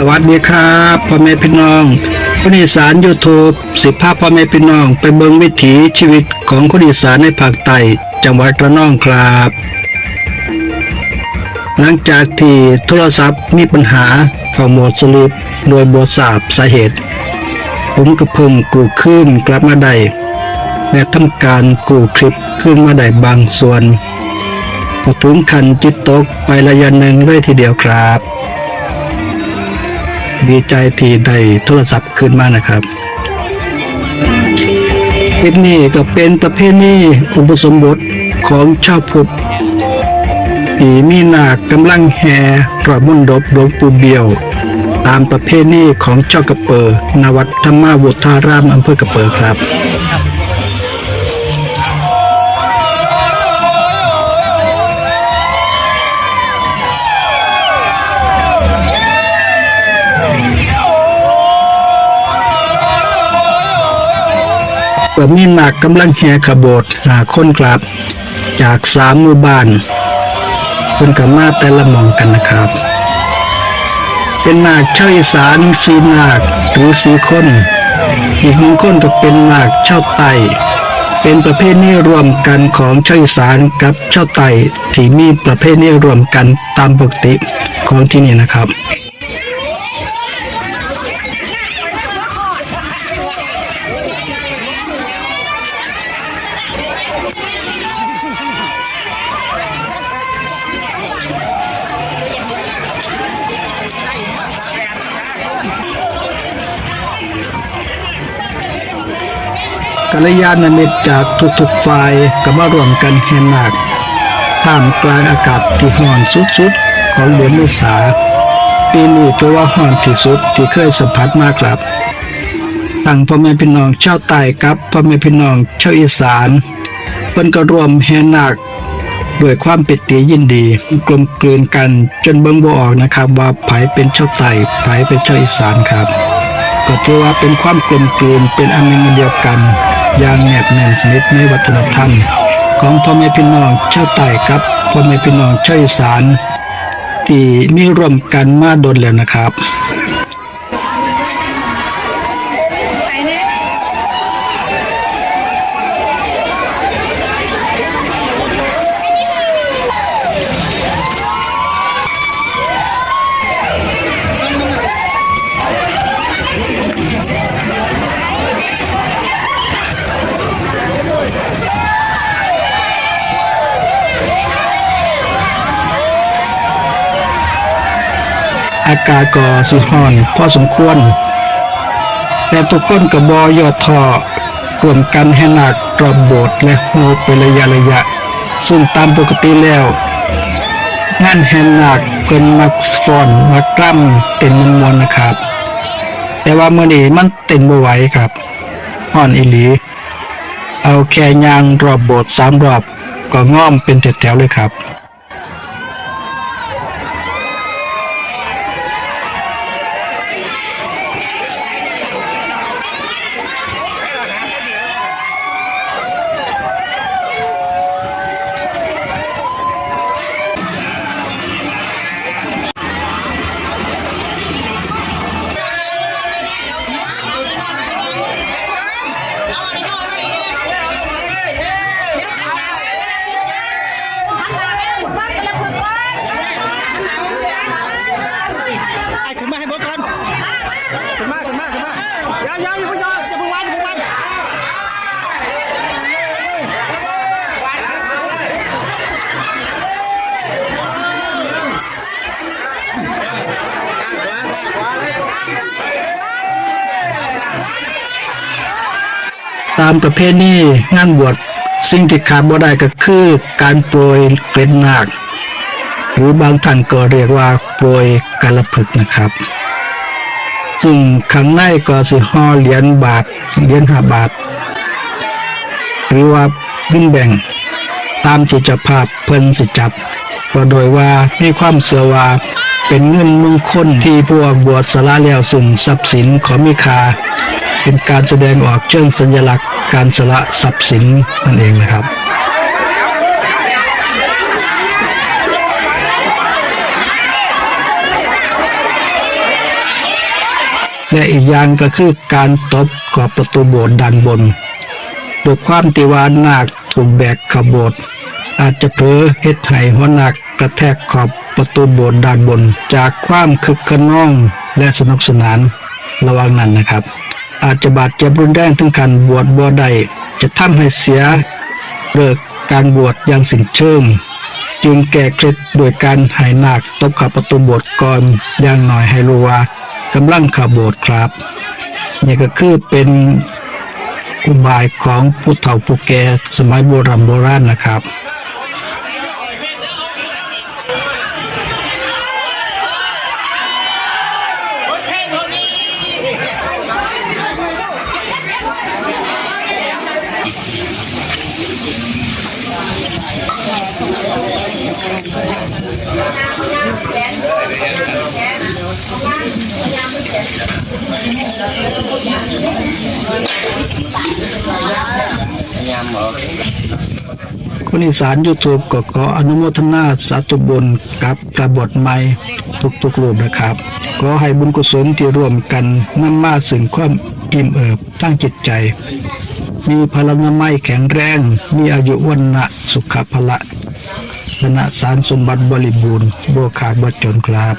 สวัสดีครับพ่อแม่พี่น้องคนอีสานยูทูบสิภาพพ่อแม่พี่น้อง ไปเบิงวิถีชีวิตของคนอีสานในภาคใต้จังหวัดระนองครับ หลังจากที่โทรศัพท์มีปัญหาเข้าโหมดสลิปโดยบทราบสาเหตุ ผมก็เพิ่งกู้ขึ้นกลับมาได้และทำการกู้คลิปขึ้นมาได้บางส่วนก็ถึงขันจิตตกไประยะหนึ่งเลยทีเดียวครับ ดีใจที่ได้โทรศัพท์ขึ้นมานะครับคลิปนี้ก็เป็นประเพณีอุปสมบทของชาวพุทธที่มีนาคกำลังแห่กระมุนดบหลวงปู่เบียว ตามประเพณีของเจ้ากระเปอร์นวัดธรรมาวุฒารามอำเภอกระเปอร์ครับ ก็มีนาคกำลังแห่ขบวหาคนครับ จากสามหมู่บ้านเพิ่นกับมาแต่ละมองกันนะครับ เป็นนาคชาวอีสานสีนาคหรือสีคนอีกหนึ่งคนก็เป็นนาคชาวไตเป็นประเภทนี้รวมกันของชาวอีสานกับชาวไตที่มีประเภทนี้รวมกันตามปกติของที่นี่นะครับ กัลยาณมิตรจากทุกๆฝ่ายก็มารวมกันแห่นาคท่ามกลางอากาศที่ร้อนสุดๆ ของเดือนเมษาปีนี้ถือว่าร้อนที่สุดที่เคยสัมผัสมาครับตั้งพ่อแม่พี่น้องชาวใต้กับพ่อแม่พี่น้องชาวอีสานเพิ่นก็รวมแห่นาคด้วยความปิติยินดีกลมกลืนกันจนเบิ่งบ่ออกนะครับ ว่าไผเป็นชาวใต้ไผเป็นชาวอีสานครับ ก็ถือว่าเป็นความกลมกลืนเป็นอันหนึ่งอันเดียวกัน อย่างแนบแน่นสนิทในวัฒนธรรม ของพ่อแม่พี่น้องชาวใต้กับพ่อแม่พี่น้องชาวอีสานที่มีร่วมกันมาดนแล้วนะครับ อากาศก็สิฮ้อนพอสมควร แต่ทุกคนก็บบอย่อท้อรวมกันให้หนักรอบโบสถ์และโฮเป็นระยะระยะ ซึ่งตามปกติแล้ว งานแห่นาคเพิ่นมักฟอนมักกล้ำเต้นมวนนะครับ แต่ว่าเมื้อนี้มันเต้นบ่ไหวครับฮ้อนอีหลี เอาแค่ยางรอบโบสถ์สามรอบก็ง่อมเป็นแถวๆเลยครับ งยออย่าเพิ่งวันองวันตามประเพณีงานบวชสิ่งที่ขาดบ่ได้ก็คือการโปรยเกล็ดนาคหรือบางท่านก็เรียกว่าโปรยกาลพึกนะครับ ซึ่งข้างในก็สิห่อเหรียญบาทเหรียญห้าบาท หรือว่าเงินแบ่งตามที่จ้าภาพเพิ่นสิจับก็โดยว่ามีความเสื่อว่าเป็นเงินมงคลที่พวกบวชสละแล้วซึ่งทรัพย์สินของมีค่าเป็นการแสดงออกเชิงสัญลักษณ์การสละทรัพย์สินนั่นเองนะครับ และอีกอย่างก็คือการตบขอบประตูโบสถ์ด้านบนด้วยความที่ว่านาคถูกแบกขบโบสถ์อาจจะเผลอเฮ็ดให้หัวหนาคกระแทกขอบประตูโบสถ์ด้านบน จากความคึกขนองและสนุกสนานระว่างนั้นนะครับ อาจจะบาดเจ็บรุนแรงถึงการบวชบ่ได้จะทำให้เสียเลิกการบวชอย่างสิ้นเชิงจึงแก้เคล็ดโดยการให้นาคตบขับประตูโบสถ์ก่อนอย่างหน้อยให้รู้ว่า กำลังขับโบสถ์ครับ นี่ก็คือเป็นอุบายของผู้เฒ่าผู้แก่สมัยโบราณโบราณนะครับ คนอีสานยูทูบก็ขออนุโมทนาสาธุบุญกับกระบทใหม่ทุกๆรูปนะครับ ขอให้บุญกุศลที่ร่วมกันนำมาสึงความอิ่มเอิบตั้งจิตใจ มีพลังนามัยแข็งแรง มีอายุวันนะสุขภละธนสารสมบัติบริบูรณ์โบขาดบจนครับ